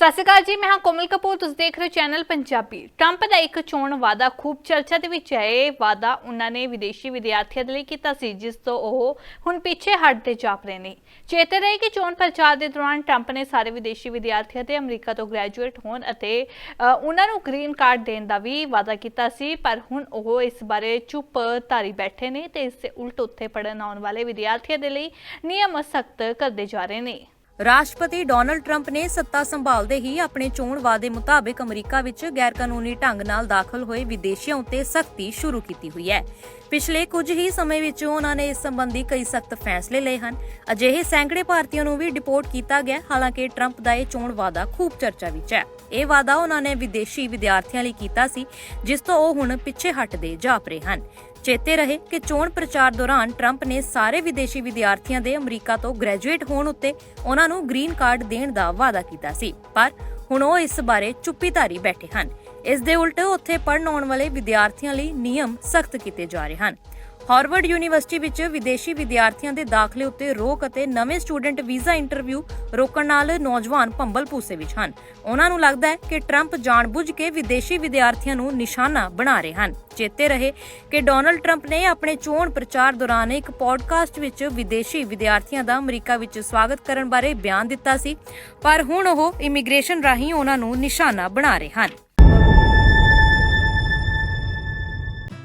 ਸਤਿ ਸ਼੍ਰੀ ਅਕਾਲ ਜੀ, ਮੈਂ ਹਾਂ ਕੋਮਲ ਕਪੂਰ, ਤੁਸੀਂ ਦੇਖ ਰਹੇ ਹੋ ਚੈਨਲ ਪੰਜਾਬੀ। ਟਰੰਪ ਦਾ ਇੱਕ ਚੋਣ ਵਾਅਦਾ ਖੂਬ ਚਰਚਾ ਦੇ ਵਿੱਚ ਹੈ ਇਹ ਵਾਅਦਾ ਉਹਨਾਂ ਨੇ ਵਿਦੇਸ਼ੀ ਵਿਦਿਆਰਥੀਆਂ ਦੇ ਲਈ ਕੀਤਾ ਸੀ, ਜਿਸ ਤੋਂ ਉਹ ਹੁਣ ਪਿੱਛੇ ਹਟਦੇ ਜਾਪ ਰਹੇ ਨੇ। ਚੇਤੇ ਰਹੇ ਕਿ ਚੋਣ ਪ੍ਰਚਾਰ ਦੇ ਦੌਰਾਨ ਟਰੰਪ ਨੇ ਸਾਰੇ ਵਿਦੇਸ਼ੀ ਵਿਦਿਆਰਥੀਆਂ ਤੇ ਅਮਰੀਕਾ ਤੋਂ ਗ੍ਰੈਜੂਏਟ ਹੋਣ ਅਤੇ ਉਹਨਾਂ ਨੂੰ ਗ੍ਰੀਨ ਕਾਰਡ ਦੇਣ ਦਾ ਵੀ ਵਾਅਦਾ ਕੀਤਾ ਸੀ, ਪਰ ਹੁਣ ਉਹ ਇਸ ਬਾਰੇ ਚੁੱਪ ਧਾਰੀ ਬੈਠੇ ਨੇ ਤੇ ਇਸ ਦੇ ਉਲਟ ਉੱਥੇ ਪੜਨ ਆਉਣ ਵਾਲੇ ਵਿਦਿਆਰਥੀਆਂ ਦੇ ਲਈ ਨਿਯਮ ਸਖਤ ਕਰਦੇ ਜਾ ਰਹੇ ਨੇ। ਰਾਸ਼ਟਰਪਤੀ ਡੋਨਲਡ ਟਰੰਪ ਨੇ ਸੱਤਾ ਸੰਭਾਲਦੇ ਹੀ ਆਪਣੇ ਚੋਣ ਵਾਅਦੇ ਮੁਤਾਬਕ ਅਮਰੀਕਾ ਵਿੱਚ ਗੈਰਕਾਨੂੰਨੀ ਢੰਗ ਨਾਲ ਦਾਖਲ ਹੋਏ ਵਿਦੇਸ਼ੀਆਂ ਉੱਤੇ ਸਖਤੀ ਸ਼ੁਰੂ ਕੀਤੀ ਹੋਈ ਹੈ। ਪਿਛਲੇ ਕੁਝ ਹੀ ਸਮੇਂ ਵਿੱਚ ਉਹਨਾਂ ਨੇ ਇਸ ਸੰਬੰਧੀ ਕਈ ਸਖਤ ਫੈਸਲੇ ਲਏ ਹਨ। ਅਜਿਹੇ ਸੈਂਕੜੇ ਭਾਰਤੀਆਂ ਨੂੰ ਵੀ ਡਿਪੋਰਟ ਕੀਤਾ ਗਿਆ, ਹਾਲਾਂਕਿ ਟਰੰਪ ਦਾ ਇਹ ਚੋਣ ਵਾਅਦਾ ਖੂਬ ਚਰਚਾ ਵਿੱਚ ਹੈ। ਇਹ ਵਾਅਦਾ ਉਹਨਾਂ ਨੇ ਵਿਦੇਸ਼ੀ ਵਿਦਿਆਰਥੀਆਂ ਲਈ ਕੀਤਾ ਸੀ, ਜਿਸ ਤੋਂ ਉਹ ਹੁਣ ਪਿੱਛੇ ਹਟਦੇ ਜਾਪ ਰਹੇ ਹਨ। ਚੇਤੇ ਰਹੇ ਕਿ ਚੋਣ ਪ੍ਰਚਾਰ ਦੌਰਾਨ ਟਰੰਪ ਨੇ ਸਾਰੇ ਵਿਦੇਸ਼ੀ ਵਿਦਿਆਰਥੀਆਂ ਦੇ ਅਮਰੀਕਾ ਤੋਂ ਗ੍ਰੈਜੂਏਟ ਹੋਣ ਉੱਤੇ ਉਹਨਾਂ ਨੂੰ ਗ੍ਰੀਨ ਕਾਰਡ ਦੇਣ ਦਾ ਵਾਅਦਾ ਕੀਤਾ ਸੀ। ਪਰ ਹੁਣ ਉਹ ਇਸ ਬਾਰੇ ਚੁੱਪੀ ਧਾਰੀ ਬੈਠੇ ਹਨ। ਇਸ ਦੇ ਉਲਟ ਉੱਥੇ ਪੜਨ ਆਉਣ ਵਾਲੇ ਵਿਦਿਆਰਥੀਆਂ ਲਈ ਨਿਯਮ ਸਖਤ ਕੀਤੇ ਜਾ ਰਹੇ ਹਨ। ਹਾਰਵਰਡ ਯੂਨੀਵਰਸਿਟੀ ਵਿੱਚ ਵਿਦੇਸ਼ੀ ਵਿਦਿਆਰਥੀਆਂ ਦੇ ਦਾਖਲੇ ਉੱਤੇ ਰੋਕ ਅਤੇ ਨਵੇਂ ਸਟੂਡੈਂਟ ਵੀਜ਼ਾ ਇੰਟਰਵਿਊ ਰੋਕਣ ਨਾਲ ਨੌਜਵਾਨ ਭੰਬਲ ਭੂਸੇ ਵਿੱਚ ਹਨ। ਉਹਨਾਂ ਨੂੰ ਲੱਗਦਾ ਹੈ ਕਿ ਟਰੰਪ ਜਾਣਬੁੱਝ ਕੇ ਵਿਦੇਸ਼ੀ ਵਿਦਿਆਰਥੀਆਂ ਨੂੰ ਨਿਸ਼ਾਨਾ ਬਣਾ ਰਹੇ ਹਨ। ਚੇਤੇ ਰਹੇ ਕਿ ਡੋਨਲਡ ਟਰੰਪ ਨੇ ਆਪਣੇ ਚੋਣ ਪ੍ਰਚਾਰ ਦੌਰਾਨ ਇੱਕ ਪੋਡਕਾਸਟ ਵਿੱਚ ਵਿਦੇਸ਼ੀ ਵਿਦਿਆਰਥੀਆਂ ਦਾ ਅਮਰੀਕਾ ਵਿੱਚ ਸਵਾਗਤ ਕਰਨ ਬਾਰੇ ਬਿਆਨ ਦਿੱਤਾ ਸੀ, ਪਰ ਹੁਣ ਉਹ ਇਮੀਗ੍ਰੇਸ਼ਨ ਰਾਹੀਂ ਉਹਨਾਂ ਨੂੰ ਨਿਸ਼ਾਨਾ ਬਣਾ ਰਹੇ ਹਨ।